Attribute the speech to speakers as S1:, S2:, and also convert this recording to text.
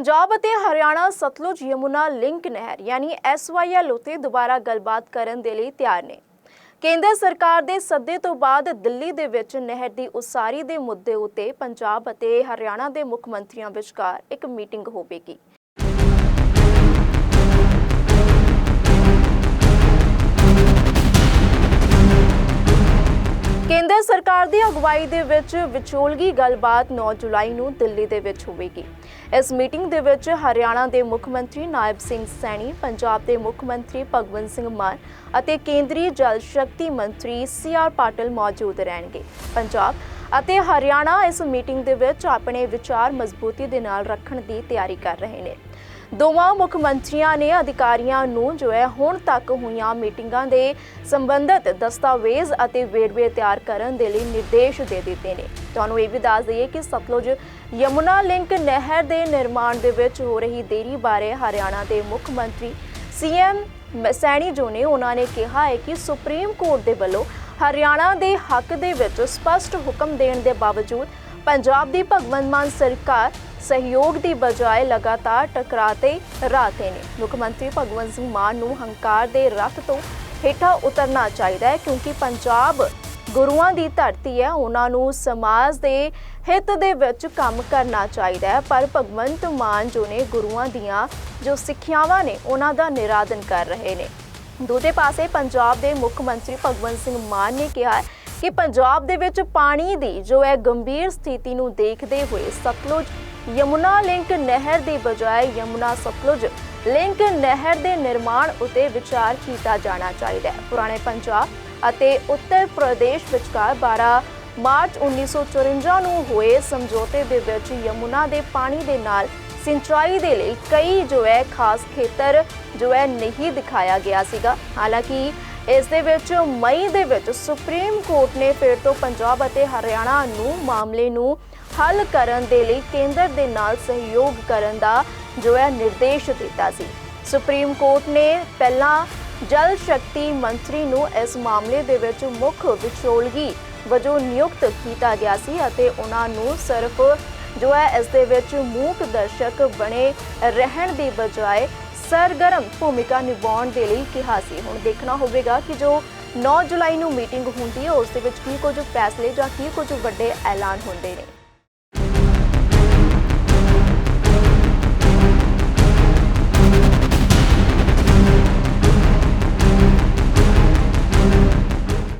S1: ਪੰਜਾਬ ਅਤੇ ਹਰਿਆਣਾ ਸਤਲੁਜ ਯਮੁਨਾ ਲਿੰਕ ਨਹਿਰ, ਯਾਨੀ ਐਸਵਾਈਐਲ ਉਤੇ ਦੁਬਾਰਾ ਗੱਲਬਾਤ ਕਰਨ ਦੇ ਲਈ ਤਿਆਰ ਨੇ। ਕੇਂਦਰ ਸਰਕਾਰ ਦੇ ਸੱਦੇ ਤੋਂ ਬਾਅਦ ਦਿੱਲੀ ਦੇ ਵਿੱਚ ਨਹਿਰ ਦੀ ਉਸਾਰੀ ਦੇ ਮੁੱਦੇ ਉਤੇ ਪੰਜਾਬ ਅਤੇ ਹਰਿਆਣਾ ਦੇ ਮੁੱਖ ਮੰਤਰੀਆਂ ਵਿਚਕਾਰ ਇੱਕ ਮੀਟਿੰਗ ਹੋਵੇਗੀ। ਕੇਂਦਰ ਸਰਕਾਰ ਦੀ ਅਗਵਾਈ ਦੇ ਵਿੱਚ ਵਿਚੋਲਗੀ ਗੱਲਬਾਤ 9 ਜੁਲਾਈ ਨੂੰ ਦਿੱਲੀ ਦੇ ਵਿੱਚ ਹੋਵੇਗੀ। ਇਸ ਮੀਟਿੰਗ ਦੇ ਵਿੱਚ ਹਰਿਆਣਾ ਦੇ ਮੁੱਖ ਮੰਤਰੀ ਨਾਇਬ ਸਿੰਘ ਸੈਣੀ, ਪੰਜਾਬ ਦੇ ਮੁੱਖ ਮੰਤਰੀ ਭਗਵੰਤ ਸਿੰਘ ਮਾਨ ਅਤੇ ਕੇਂਦਰੀ ਜਲ ਸ਼ਕਤੀ ਮੰਤਰੀ ਸੀ ਆਰ ਪਾਟਿਲ ਮੌਜੂਦ ਰਹਿਣਗੇ। ਪੰਜਾਬ ਅਤੇ ਹਰਿਆਣਾ ਇਸ ਮੀਟਿੰਗ ਦੇ ਵਿੱਚ ਆਪਣੇ ਵਿਚਾਰ ਮਜ਼ਬੂਤੀ ਦੇ ਨਾਲ ਰੱਖਣ ਦੀ ਤਿਆਰੀ ਕਰ ਰਹੇ ਨੇ। ਦੋਵਾਂ ਮੁੱਖ ਮੰਤਰੀਆਂ ਨੇ ਅਧਿਕਾਰੀਆਂ ਨੂੰ ਜੋ ਹੈ ਹੁਣ ਤੱਕ ਹੋਈਆਂ ਮੀਟਿੰਗਾਂ ਦੇ ਸੰਬੰਧਿਤ ਦਸਤਾਵੇਜ਼ ਅਤੇ ਵੇਰਵੇ ਤਿਆਰ ਕਰਨ ਦੇ ਲਈ ਨਿਰਦੇਸ਼ ਦੇ ਦਿੱਤੇ ਨੇ। ਤੁਹਾਨੂੰ ਇਹ ਵੀ ਦੱਸ ਦਈਏ ਕਿ ਸਤਲੁਜ ਯਮੁਨਾ ਲਿੰਕ ਨਹਿਰ ਦੇ ਨਿਰਮਾਣ ਦੇ ਵਿੱਚ ਹੋ ਰਹੀ ਦੇਰੀ ਬਾਰੇ ਹਰਿਆਣਾ ਦੇ ਮੁੱਖ ਮੰਤਰੀ ਸੀਐਮ ਸੈਣੀ ਜੋ ਨੇ ਉਹਨਾਂ ਨੇ ਕਿਹਾ ਹੈ ਕਿ ਸੁਪਰੀਮ ਕੋਰਟ ਦੇ ਵੱਲੋਂ ਹਰਿਆਣਾ ਦੇ ਹੱਕ ਦੇ ਵਿੱਚ ਸਪਸ਼ਟ ਹੁਕਮ ਦੇਣ ਦੇ ਬਾਵਜੂਦ ਪੰਜਾਬ ਦੀ ਭਗਵੰਤ ਮਾਨ ਸਰਕਾਰ ਸਹਿਯੋਗ ਦੀ ਬਜਾਏ ਲਗਾਤਾਰ ਟਕਰਾਤੇ ਰਾਤੇ ਨੇ। ਮੁੱਖ ਮੰਤਰੀ ਭਗਵੰਤ ਸਿੰਘ ਮਾਨ ਨੂੰ ਹੰਕਾਰ ਦੇ ਰੱਥ ਤੋਂ ਹੇਠਾਂ ਉਤਰਨਾ ਚਾਹੀਦਾ ਹੈ ਕਿਉਂਕਿ ਪੰਜਾਬ ਗੁਰੂਆਂ ਦੀ ਧਰਤੀ ਹੈ। ਉਹਨਾਂ ਨੂੰ ਸਮਾਜ ਦੇ ਹਿੱਤ ਦੇ ਵਿੱਚ ਕੰਮ ਕਰਨਾ ਚਾਹੀਦਾ ਹੈ। ਪਰ ਭਗਵੰਤ ਮਾਨ ਜੋ ਨੇ ਗੁਰੂਆਂ ਦੀਆਂ ਜੋ ਸਿੱਖਿਆਵਾਂ ਨੇ, ਉਹਨਾਂ ਦਾ ਨਿਰਾਦਨ ਕਰ ਰਹੇ ਨੇ। ਦੂਜੇ ਪਾਸੇ ਪੰਜਾਬ ਦੇ ਮੁੱਖ ਮੰਤਰੀ ਭਗਵੰਤ ਸਿੰਘ ਮਾਨ ਨੇ ਕਿਹਾ ਕਿ ਪੰਜਾਬ ਦੇ ਵਿੱਚ ਪਾਣੀ ਦੀ ਜੋ ਹੈ ਗੰਭੀਰ ਸਥਿਤੀ ਨੂੰ ਦੇਖਦੇ ਹੋਏ ਸਤਲੁਜ ਯਮੁਨਾ ਲਿੰਕ ਨਹਿਰ ਦੀ ਬਜਾਏ ਯਮੁਨਾ ਸਤਲੁਜ ਲਿੰਕ ਨਹਿਰ ਦੇ ਨਿਰਮਾਣ ਉਤੇ ਵਿਚਾਰ ਕੀਤਾ ਜਾਣਾ ਚਾਹੀਦਾ ਹੈ। ਪੁਰਾਣੇ ਪੰਜਾਬ ਅਤੇ ਉੱਤਰ ਪ੍ਰਦੇਸ਼ ਵਿਚਕਾਰ 12 ਮਾਰਚ 1954 ਨੂੰ ਹੋਏ ਸਮਝੌਤੇ ਦੇ ਵਿੱਚ ਯਮੁਨਾ ਦੇ ਪਾਣੀ ਦੇ ਨਾਲ ਸਿੰਚਾਈ ਦੇ ਲਈ ਕਈ ਜੋ ਹੈ ਖਾਸ ਖੇਤਰ ਜੋ ਹੈ ਨਹੀਂ ਦਿਖਾਇਆ ਗਿਆ ਸੀਗਾ। ਹਾਲਾਂਕਿ ਇਸ ਦੇ ਵਿੱਚ ਮਈ ਦੇ ਵਿੱਚ ਸੁਪਰੀਮ ਕੋਰਟ ਨੇ ਫਿਰ ਤੋਂ ਪੰਜਾਬ ਅਤੇ ਹਰਿਆਣਾ ਨੂੰ ਮਾਮਲੇ ਨੂੰ ਹੱਲ ਕਰਨ ਦੇ ਲਈ ਕੇਂਦਰ ਦੇ ਨਾਲ ਸਹਿਯੋਗ ਕਰਨ ਦਾ ਜੋ ਹੈ ਨਿਰਦੇਸ਼ ਦਿੱਤਾ ਸੀ। ਸੁਪਰੀਮ ਕੋਰਟ ਨੇ ਪਹਿਲਾਂ ਜਲ ਸ਼ਕਤੀ ਮੰਤਰੀ ਨੂੰ ਇਸ ਮਾਮਲੇ ਦੇ ਵਿੱਚ ਮੁੱਖ ਵਿਚੋਲਗੀ ਵਜੋਂ ਨਿਯੁਕਤ ਕੀਤਾ ਗਿਆ ਸੀ ਅਤੇ ਉਹਨਾਂ ਨੂੰ ਸਿਰਫ ਜੋ ਹੈ ਇਸ ਦੇ ਵਿੱਚ ਮੂਕ ਦਰਸ਼ਕ ਬਣੇ ਰਹਿਣ ਦੀ ਬਜਾਏ ਸਰਗਰਮ ਭੂਮਿਕਾ ਨਿਭਾਉਣ ਦੇ ਲਈ ਕਿਹਾ ਸੀ। ਹੁਣ ਦੇਖਣਾ ਹੋਵੇਗਾ ਕਿ ਜੋ 9 ਜੁਲਾਈ ਨੂੰ ਮੀਟਿੰਗ ਹੁੰਦੀ ਹੈ, ਉਸ ਦੇ ਵਿੱਚ ਕੀ ਕੁਝ ਫੈਸਲੇ ਜਾਂ ਕੀ ਕੁਝ ਵੱਡੇ ਐਲਾਨ ਹੁੰਦੇ ਨੇ।